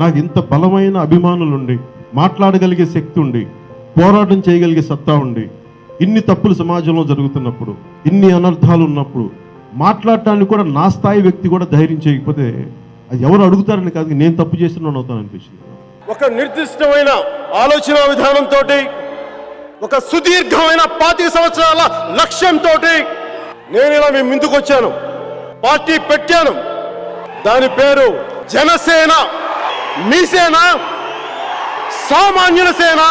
నాకు ఇంత బలమైన అభిమానులు ఉండి మాట్లాడగలిగే శక్తి ఉండి పోరాటం చేయగలిగే సత్తా ఉండి ఇన్ని తప్పులు సమాజంలో జరుగుతున్నప్పుడు ఇన్ని అనర్థాలు ఉన్నప్పుడు మాట్లాడటానికి కూడా నా స్థాయి వ్యక్తి కూడా ధైర్యం చేయకపోతే అది ఎవరు అడుగుతారని కాదు నేను తప్పు చేస్తున్నాను అవుతాను అనిపించింది. ఒక నిర్దిష్టమైన ఆలోచన విధానంతో ఒక సుదీర్ఘమైన పాతిక సంవత్సరాల లక్ష్యంతో నేను ఇలా మీ ముందుకు వచ్చాను పార్టీ పెట్టాను. దాని పేరు జనసేన. మీ సేన సామాన్యుల సేన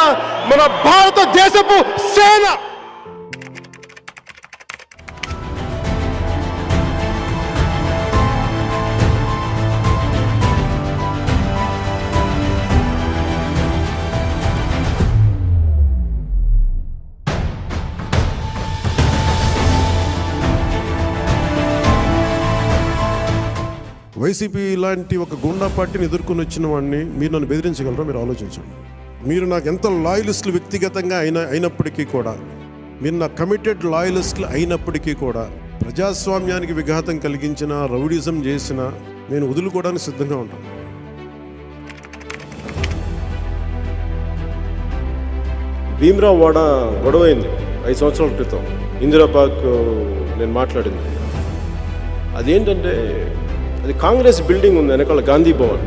మన భారతదేశపు సేన. వైసీపీ లాంటి ఒక గుండా పార్టీని ఎదుర్కొని వచ్చిన వాడిని మీరు నన్ను బెదిరించగలరా? మీరు ఆలోచించండి. మీరు నాకు ఎంత లాయలిస్టులు వ్యక్తిగతంగా అయిన అయినప్పటికీ కూడా మీరు నా కమిటెడ్ లాయలిస్టులు అయినప్పటికీ కూడా ప్రజాస్వామ్యానికి విఘాతం కలిగించిన రౌడిజం చేసిన నేను వదులుకోవడానికి సిద్ధంగా ఉంటాను భీమరావు వాడ గొడవైంది ఐదు సంవత్సరాల క్రితం. ఇందిరా నేను మాట్లాడింది. అదేంటంటే అది కాంగ్రెస్ బిల్డింగ్ ఉంది వెనకాల గాంధీ భవన్.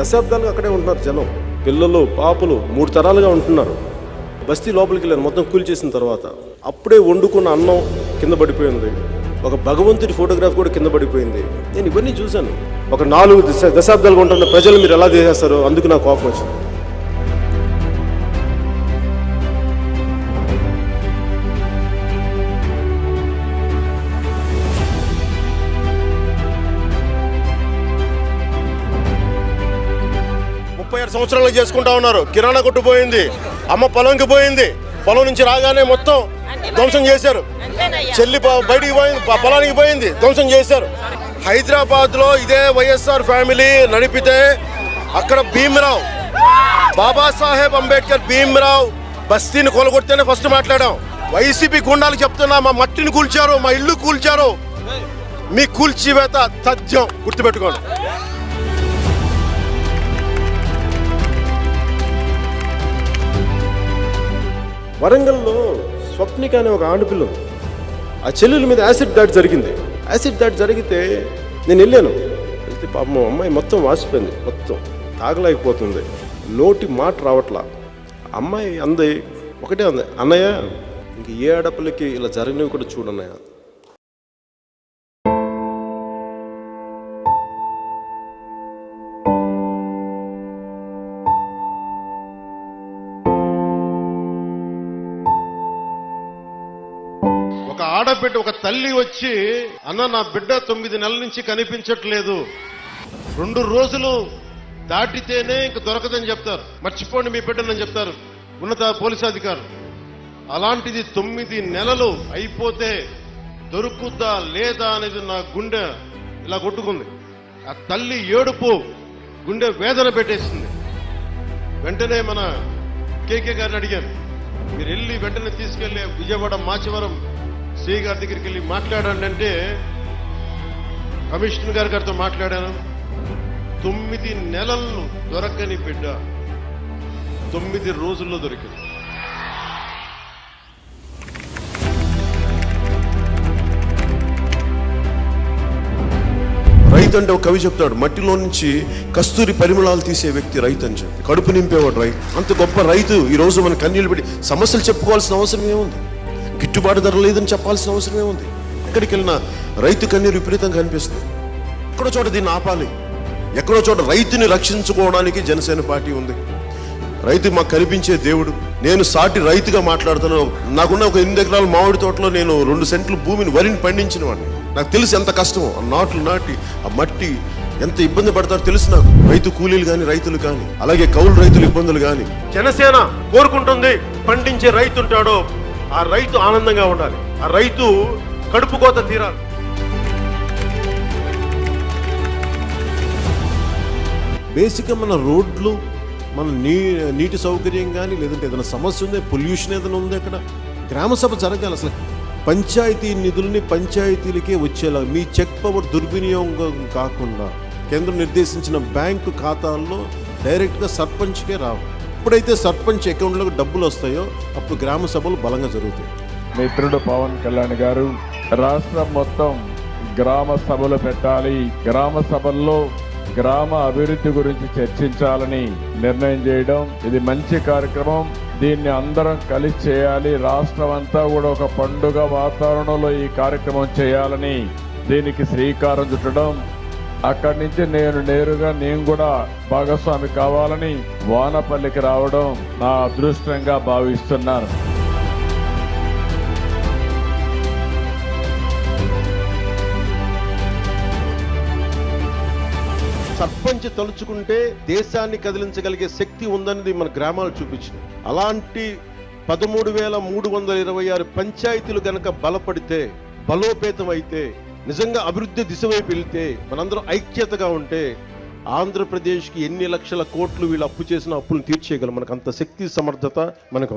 దశాబ్దాలుగా అక్కడే ఉంటున్నారు జనం. పిల్లలు పాపలు మూడు తరాలుగా ఉంటున్నారు. బస్తీ లోపలికి వెళ్ళాను మొత్తం కూల్చేసిన తర్వాత. అప్పుడే వండుకున్న అన్నం కింద పడిపోయింది. ఒక భగవంతుడి ఫోటోగ్రాఫ్ కూడా కింద పడిపోయింది. నేను ఇవన్నీ చూశాను. ఒక నాలుగు దశ దశాబ్దాలుగా ఉంటున్న ప్రజలు మీరు ఎలా చేసేస్తారో అందుకు నాకు కోపం వచ్చింది. ముప్పై సంవత్సరాలు చేసుకుంటా ఉన్నారు. కిరాణా కొట్టు పోయింది. అమ్మ పొలంకి పోయింది. పొలం నుంచి రాగానే మొత్తం ధ్వంసం చేశారు. చెల్లి బయటికి పోయింది. పొలానికి పోయింది. ధ్వంసం చేశారు. హైదరాబాద్లో ఇదే వైఎస్ఆర్ ఫ్యామిలీ నడిపితే అక్కడ భీమరావు బాబాసాహెబ్ అంబేద్కర్ భీమరావు బస్తీని కొలగొడితేనే ఫస్ట్ మాట్లాడాం. వైసీపీ గుండాలు చెప్తున్నా మా మట్టిని కూల్చారు మా ఇల్లు కూల్చారు. మీ కూల్చివేత తథ్యం గుర్తుపెట్టుకోండి. వరంగల్లో స్వప్నిక అనే ఒక ఆడపిల్ల. ఆ చెల్లెల మీద యాసిడ్ దాడి జరిగింది. యాసిడ్ దాడి జరిగితే నేను వెళ్ళాను. వెళ్తే పాపం అమ్మాయి మొత్తం వాసిపోయింది. మొత్తం తాగలేకపోతుంది. నోటి మాట రావట్లా. అమ్మాయి అంది ఒకటే అంది అన్నయ్య ఇంక ఏ ఆడపిల్లకి ఇలా జరిగినవి కూడా చూడన్నయ్య? ఆడబిడ్డ ఒక తల్లి వచ్చి అన్న నా బిడ్డ తొమ్మిది నెలల నుంచి కనిపించట్లేదు. రెండు రోజులు దాటితేనే ఇంక దొరకదని చెప్తారు. మర్చిపోండి మీ బిడ్డనని చెప్తారు. ఉన్నత పోలీసు అధికారులు. అలాంటిది తొమ్మిది నెలలు అయిపోతే దొరుకుద్దా లేదా అనేది నా గుండె ఇలా కొట్టుకుంది. ఆ తల్లి ఏడుపు గుండె వేదన పెట్టేసింది. వెంటనే మన కేకే గారిని అడిగాను. మీరు వెళ్ళి వెంటనే తీసుకెళ్ళే విజయవాడ మాచివరం శ్రీ గారి దగ్గరికి వెళ్ళి మాట్లాడండి అంటే కమిషనర్ గారి గారితో మాట్లాడాను. తొమ్మిది నెలలు దొరకని బిడ్డ తొమ్మిది రోజుల్లో దొరికింది. రైతు అంటే ఒక కవి చెప్తాడు మట్టిలో నుంచి కస్తూరి పరిమళాలు తీసే వ్యక్తి రైతు అని చెప్పి. కడుపు నింపేవాడు రైతు. అంత గొప్ప రైతు. ఈ రోజు మన కన్నీళ్ళు పెట్టి సమస్యలు చెప్పుకోవాల్సిన అవసరం ఏముంది? గిట్టుబాటు ధర లేదని చెప్పాల్సిన అవసరం ఏముంది ఎక్కడికి వెళ్ళినా రైతు కన్నీరు విపరీతంగా కనిపిస్తుంది ఎక్కడో చోట దీన్ని ఆపాలి. ఎక్కడో చోట రైతుని రక్షించుకోవడానికి జనసేన పార్టీ ఉంది. రైతు మాకు కనిపించే దేవుడు. నేను సాటి రైతుగా మాట్లాడుతాను నాకున్న ఒక ఎనిమిది ఎకరాల మామిడి తోటలో నేను రెండు సెంట్లు భూమిని వరిని పండించిన వాడిని. నాకు తెలుసు ఎంత కష్టమో. ఆ నాట్లు నాటి ఆ మట్టి ఎంత ఇబ్బంది పడతారో తెలుసు నాకు. రైతు కూలీలు కానీ రైతులు కానీ అలాగే కౌలు రైతులు ఇబ్బందులు కానీ జనసేన కోరుకుంటుంది పండించే రైతు ఉంటాడో ఆ రైతు ఆనందంగా ఉండాలి. ఆ రైతు కడుపు కోత తీరాలి. బేసిక్గా మన రోడ్లు మన నీ నీటి సౌకర్యం కానీ లేదంటే ఏదైనా సమస్య ఉంది పొల్యూషన్ ఏదైనా ఉంది అక్కడ గ్రామ సభ జరగాలి అసలు. పంచాయతీ నిధుల్ని పంచాయతీలకే వచ్చేలా మీ చెక్ పవర్ దుర్వినియోగం కాకుండా కేంద్రం నిర్దేశించిన బ్యాంకు ఖాతాల్లో డైరెక్ట్గా సర్పంచ్కే రావు ఎప్పుడైతే సర్పంచ్ అకౌంట్లోకి డబ్బులు వస్తాయో అప్పుడు గ్రామ సభలు బలంగా జరుగుతాయి. మిత్రుడు పవన్ కళ్యాణ్ గారు రాష్ట్రం మొత్తం గ్రామ సభలు పెట్టాలి. గ్రామ సభల్లో గ్రామ అభివృద్ధి గురించి చర్చించాలని నిర్ణయం చేయడం ఇది మంచి కార్యక్రమం. దీన్ని అందరం కలిసి చేయాలి. రాష్ట్రం అంతా కూడా ఒక పండుగ వాతావరణంలో ఈ కార్యక్రమం చేయాలని దీనికి శ్రీకారం చుట్టడం అక్కడి నుంచి నేను నేరుగా నేను కూడా భాగస్వామి కావాలని వానపల్లికి రావడం నా అదృష్టంగా భావిస్తున్నాను. సర్పంచ్ తలుచుకుంటే దేశాన్ని కదిలించగలిగే శక్తి ఉందన్నది మన గ్రామాలు చూపించింది. అలాంటి పదమూడు వేల మూడు వందల ఇరవై ఆరు పంచాయతీలు గనక బలపడితే బలోపేతం అయితే నిజంగా అభివృద్ధి దిశ వైపు వెళ్తే మనందరం ఐక్యతగా ఉంటే ఆంధ్రప్రదేశ్కి ఎన్ని లక్షల కోట్లు వీళ్ళు అప్పు చేసిన అప్పులు తీర్చేయగలం. మనకు అంత శక్తి సమర్థత మనకు